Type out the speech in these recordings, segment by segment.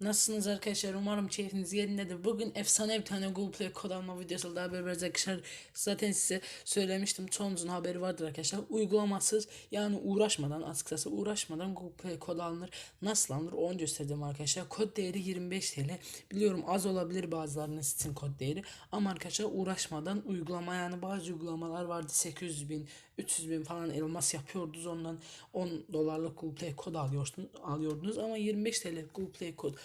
Nasılsınız arkadaşlar? Umarım keyfiniz yerindedir. Bugün efsane bir tane Google Play kod alma videosu daha beraberiz arkadaşlar. Zaten size söylemiştim. Çoğunuzun haberi vardır arkadaşlar. Uygulamasız yani uğraşmadan açıkçası uğraşmadan Google Play kod alınır. Nasıl alınır onu göstereceğim arkadaşlar. Kod değeri 25 TL. Biliyorum az olabilir bazılarınız için kod değeri. Ama arkadaşlar uğraşmadan uygulama yani bazı uygulamalar vardı 800 bin 300 bin falan elmas yapıyordunuz ondan 10 dolarlık Google Play kod alıyorsunuz, alıyordunuz ama 25 TL Google Play kod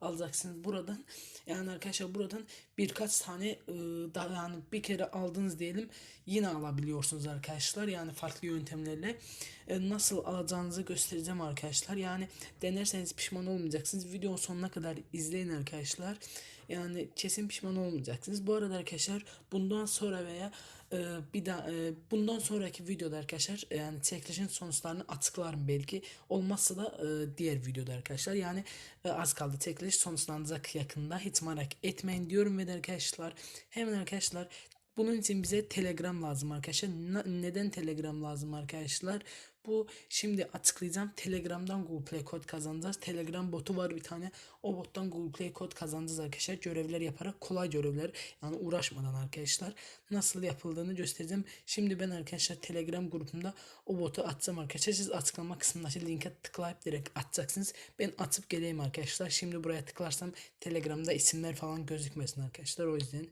alacaksınız buradan. Yani arkadaşlar buradan birkaç tane e, daha yani bir kere aldınız diyelim yine alabiliyorsunuz arkadaşlar. Yani farklı yöntemlerle e, nasıl alacağınızı göstereceğim arkadaşlar. Yani denerseniz pişman olmayacaksınız. Videonun sonuna kadar izleyin arkadaşlar. Yani kesin pişman olmayacaksınız. Bu arada arkadaşlar bundan sonra veya e, bir daha e, bundan sonraki videoda arkadaşlar yani çekilişin sonuçlarını açıklarım belki. Olmazsa da diğer videoda arkadaşlar. Yani az kaldı çekiliş sonuçlanacak yakında. Hiç merak etmeyin diyorum ve arkadaşlar hemen arkadaşlar bunun için bize Telegram lazım arkadaşlar. Neden Telegram lazım arkadaşlar? Bu şimdi açıklayacağım. Telegram'dan Google Play kod kazanacağız. Telegram botu var bir tane. O bottan Google Play kod kazanacağız arkadaşlar. Görevler yaparak kolay görevler yani uğraşmadan arkadaşlar nasıl yapıldığını göstereceğim. Şimdi ben arkadaşlar Telegram grubumda o botu atacağım arkadaşlar. Siz açıklama kısmındaki linke tıklayıp direkt atacaksınız. Ben atıp geleyim arkadaşlar. Şimdi buraya tıklarsam Telegram'da isimler falan gözükmesin arkadaşlar. O yüzden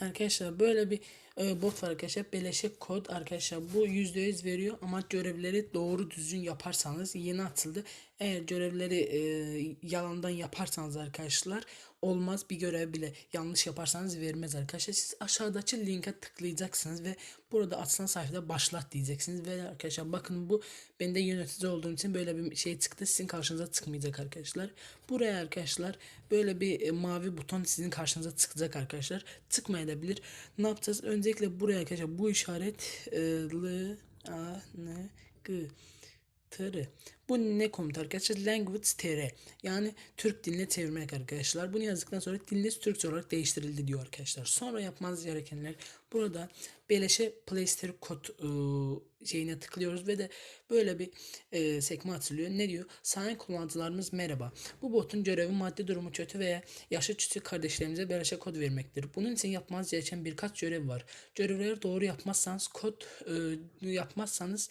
Arkadaşlar böyle bir e, bot var arkadaşlar. Beleşik kod arkadaşlar. Bu %100 veriyor ama görevleri doğru düzgün yaparsanız yeni atıldı. Eğer görevleri e, yalandan yaparsanız arkadaşlar olmaz. Bir görev bile yanlış yaparsanız vermez arkadaşlar. Siz aşağıdaki linke tıklayacaksınız ve burada açılan sayfada başlat diyeceksiniz. Ve arkadaşlar bakın bu bende yönetici olduğum için böyle bir şey çıktı. Sizin karşınıza çıkmayacak arkadaşlar. Buraya arkadaşlar böyle bir e, mavi buton sizin karşınıza çıkacak arkadaşlar. Çıkmayabilir. Ne yapacağız? Öncelikle buraya arkadaşlar bu işaret e, L A N G TR. Bu ne komut arkadaşlar? Language TR. Yani Türk diline çevirmek arkadaşlar. Bunu yazdıktan sonra diliniz Türkçe olarak değiştirildi diyor arkadaşlar. Sonra yapmanız gerekenler burada beleşe Play Store kod e, şeyine tıklıyoruz ve de böyle bir e, sekme açılıyor. Ne diyor? Sayın kullanıcılarımız merhaba. Bu botun görevi maddi durumu kötü veya yaşı küçük kardeşlerimize beleşe kod vermektir. Bunun için yapmanız gereken birkaç görev var. Görevleri doğru yapmazsanız kod e, yapmazsanız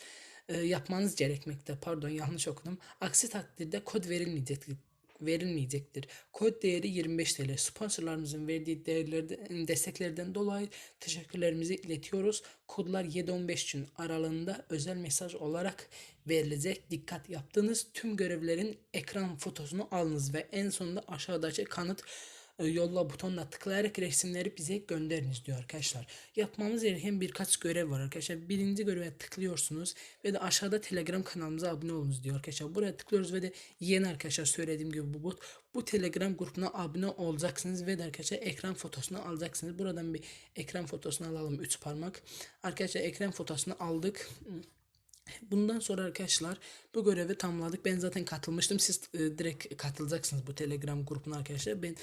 e, yapmanız gerekmekte. Pardon yanlış okudum. Aksi takdirde kod verilmeyecektir verilmeyecektir. Kod değeri 25 TL. Sponsorlarımızın verdiği değerlerden, desteklerden dolayı teşekkürlerimizi iletiyoruz. Kodlar 7-15 gün aralığında özel mesaj olarak verilecek. Dikkat yaptığınız tüm görevlerin ekran fotosunu alınız ve en sonunda aşağıdaki kanıt yolla butonuna tıklayarak resimleri bize gönderiniz diyor arkadaşlar. Yapmamız gereken birkaç görev var arkadaşlar. Birinci göreve tıklıyorsunuz ve de aşağıda Telegram kanalımıza abone olunuz diyor arkadaşlar. Buraya tıklıyoruz ve de yeni arkadaşlar söylediğim gibi bu bot. Bu Telegram grubuna abone olacaksınız ve de arkadaşlar ekran fotosunu alacaksınız. Buradan bir ekran fotosunu alalım 3 parmak. Arkadaşlar ekran fotosunu aldık. Bundan sonra arkadaşlar bu görevi tamamladık. Ben zaten katılmıştım. Siz e, direkt katılacaksınız bu Telegram grubuna arkadaşlar. Ben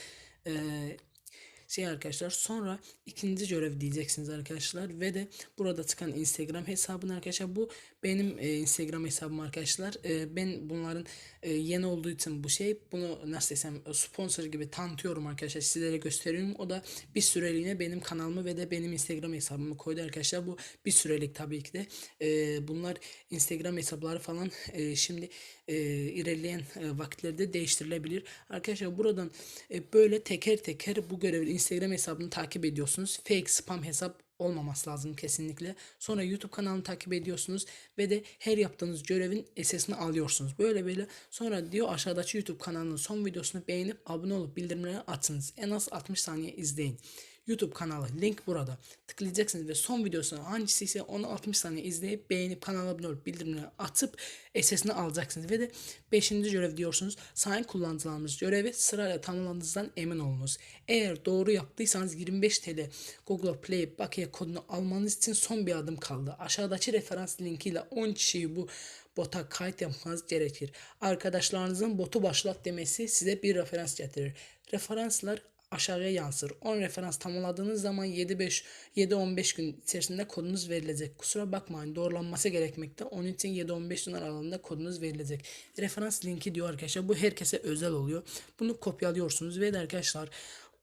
şey arkadaşlar sonra ikinci görev diyeceksiniz arkadaşlar ve de burada çıkan Instagram hesabını arkadaşlar bu benim e, Instagram hesabım arkadaşlar. E, ben bunların e, yeni olduğu için bu şey bunu nasıl desem sponsor gibi tanıtıyorum arkadaşlar sizlere gösteriyorum. O da bir süreliğine benim kanalımı ve de benim Instagram hesabımı koydu arkadaşlar. Bu bir sürelik tabii ki de. E, bunlar Instagram hesapları falan e, şimdi e, ilerleyen e, vakitlerde değiştirilebilir. Arkadaşlar buradan e, böyle teker teker bu görevi Instagram hesabını takip ediyorsunuz. Fake spam hesap olmaması lazım kesinlikle. Sonra YouTube kanalını takip ediyorsunuz ve de her yaptığınız görevin SS'ini alıyorsunuz. Böyle böyle sonra diyor aşağıdaki YouTube kanalının son videosunu beğenip abone olup bildirimleri atınız. En az 60 saniye izleyin. YouTube kanalı link burada. Tıklayacaksınız ve son videosunu hangisi ise onu 60 saniye izleyip beğenip kanala abone olup bildirimleri atıp SS'ini alacaksınız. Ve de 5. görev diyorsunuz. Sayın kullanıcılarımız görevi sırayla tamamlandığınızdan emin olunuz. Eğer doğru yaptıysanız 25 TL Google Play bakiye kodunu almanız için son bir adım kaldı. Aşağıdaki referans linkiyle 10 kişiyi bu bota kayıt yapmanız gerekir. Arkadaşlarınızın botu başlat demesi size bir referans getirir. Referanslar aşağıya yansır. 10 referans tamamladığınız zaman 7-5 7-15 gün içerisinde kodunuz verilecek. Kusura bakmayın doğrulanması gerekmekte. Onun için 7-15 gün aralığında kodunuz verilecek. Referans linki diyor arkadaşlar. Bu herkese özel oluyor. Bunu kopyalıyorsunuz ve arkadaşlar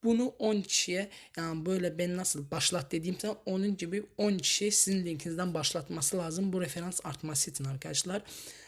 bunu 10 kişiye yani böyle ben nasıl başlat dediğim zaman onun gibi 10 kişiye sizin linkinizden başlatması lazım. Bu referans artması için arkadaşlar.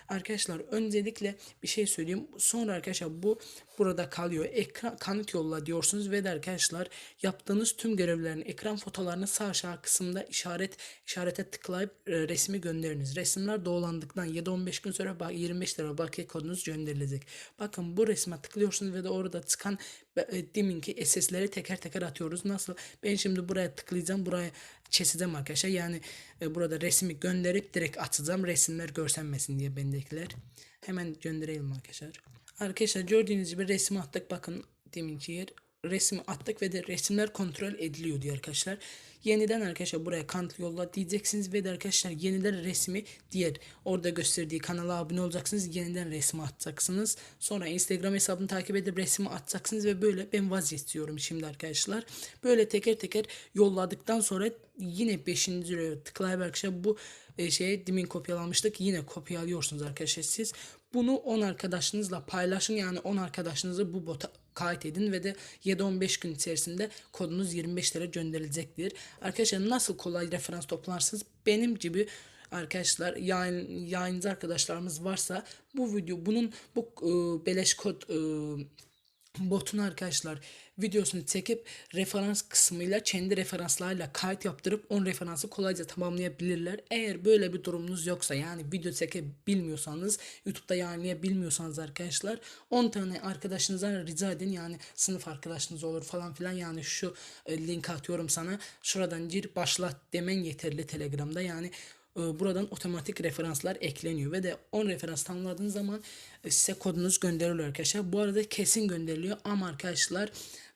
Arkadaşlar öncelikle bir şey söyleyeyim. Sonra arkadaşlar bu burada kalıyor. Ekran kanıt yolla diyorsunuz ve de arkadaşlar yaptığınız tüm görevlerin ekran fotolarını sağ aşağı kısımda işaret işarete tıklayıp e, resmi gönderiniz. Resimler doğulandıktan 7-15 gün sonra bak 25 lira bakiye kodunuz gönderilecek. Bakın bu resme tıklıyorsunuz ve de orada çıkan e, deminki SS'leri teker teker atıyoruz. Nasıl? Ben şimdi buraya tıklayacağım. Buraya keseceğim arkadaşlar. Yani e, burada resmi gönderip direkt atacağım. Resimler görsenmesin diye bendekiler. Hemen gönderelim arkadaşlar. Arkadaşlar gördüğünüz gibi resmi attık. Bakın deminki yer resmi attık ve de resimler kontrol ediliyor diyor arkadaşlar. Yeniden arkadaşlar buraya kanıt yolla diyeceksiniz ve de arkadaşlar yeniden resmi diğer orada gösterdiği kanala abone olacaksınız. Yeniden resmi atacaksınız. Sonra Instagram hesabını takip edip resmi atacaksınız ve böyle ben vazgeçiyorum şimdi arkadaşlar. Böyle teker teker yolladıktan sonra yine 5. liraya tıklayıp arkadaşlar bu e, şeye demin kopyalamıştık. Yine kopyalıyorsunuz arkadaşlar siz. Bunu 10 arkadaşınızla paylaşın. Yani 10 arkadaşınızı bu bota kayıt edin ve de 7-15 gün içerisinde kodunuz 25 lira gönderilecektir. Arkadaşlar nasıl kolay referans toplarsınız? Benim gibi arkadaşlar yayın, yayıncı arkadaşlarımız varsa bu video bunun bu e, beleş kod e, botun arkadaşlar videosunu çekip referans kısmıyla kendi referanslarıyla kayıt yaptırıp 10 referansı kolayca tamamlayabilirler. Eğer böyle bir durumunuz yoksa yani video çekebilmiyorsanız YouTube'da yayınlayabilmiyorsanız arkadaşlar 10 tane arkadaşınızdan rica edin. Yani sınıf arkadaşınız olur falan filan. Yani şu e, link atıyorum sana. Şuradan gir başlat demen yeterli Telegram'da. Yani buradan otomatik referanslar ekleniyor ve de 10 referans tanımladığınız zaman e, size kodunuz gönderiliyor arkadaşlar. Bu arada kesin gönderiliyor ama arkadaşlar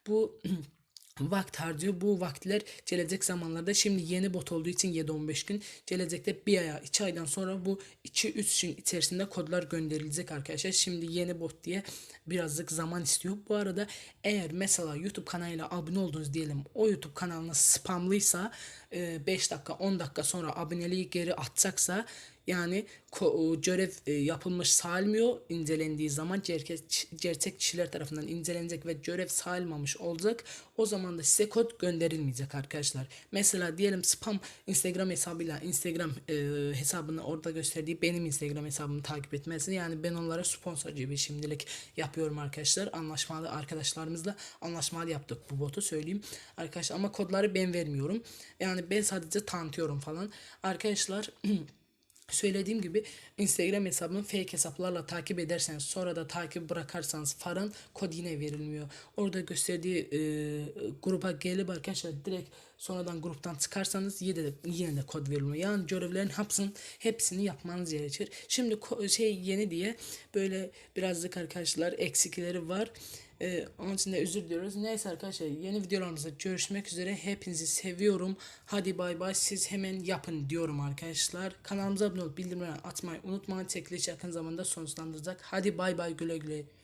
bu vakt harcıyor. Bu vaktiler gelecek zamanlarda şimdi yeni bot olduğu için 7-15 gün gelecekte bir aya 2 aydan sonra bu 2-3 gün içerisinde kodlar gönderilecek arkadaşlar. Şimdi yeni bot diye birazcık zaman istiyor. Bu arada eğer mesela YouTube kanalıyla abone oldunuz diyelim o YouTube kanalınız spamlıysa 5 dakika 10 dakika sonra aboneliği geri atacaksa yani görev e, yapılmış sayılmıyor incelendiği zaman gerçek, kişiler tarafından incelenecek ve görev sayılmamış olacak. O zaman da size kod gönderilmeyecek arkadaşlar. Mesela diyelim spam Instagram hesabıyla Instagram e, hesabını orada gösterdiği benim Instagram hesabımı takip etmesi. Yani ben onlara sponsor gibi şimdilik yapıyorum arkadaşlar. Anlaşmalı arkadaşlarımızla anlaşmalı yaptık bu botu söyleyeyim. Arkadaşlar ama kodları ben vermiyorum. Yani ben sadece tanıtıyorum falan. Arkadaşlar Söylediğim gibi Instagram hesabını fake hesaplarla takip ederseniz sonra da takip bırakarsanız falan kod yine verilmiyor. Orada gösterdiği e, gruba gelip arkadaşlar direkt sonradan gruptan çıkarsanız yine de, yine de kod verilmiyor. Yani görevlerin hepsini, hepsini yapmanız gerekir. Şimdi şey yeni diye böyle birazcık arkadaşlar eksikleri var. Ee, onun için de özür diliyoruz. Neyse arkadaşlar yeni videolarımızda görüşmek üzere. Hepinizi seviyorum. Hadi bay bay. Siz hemen yapın diyorum arkadaşlar. Kanalımıza abone olup bildirimleri atmayı unutmayın. Çekiliş yakın zamanda sonuçlandıracak. Hadi bay bay güle güle.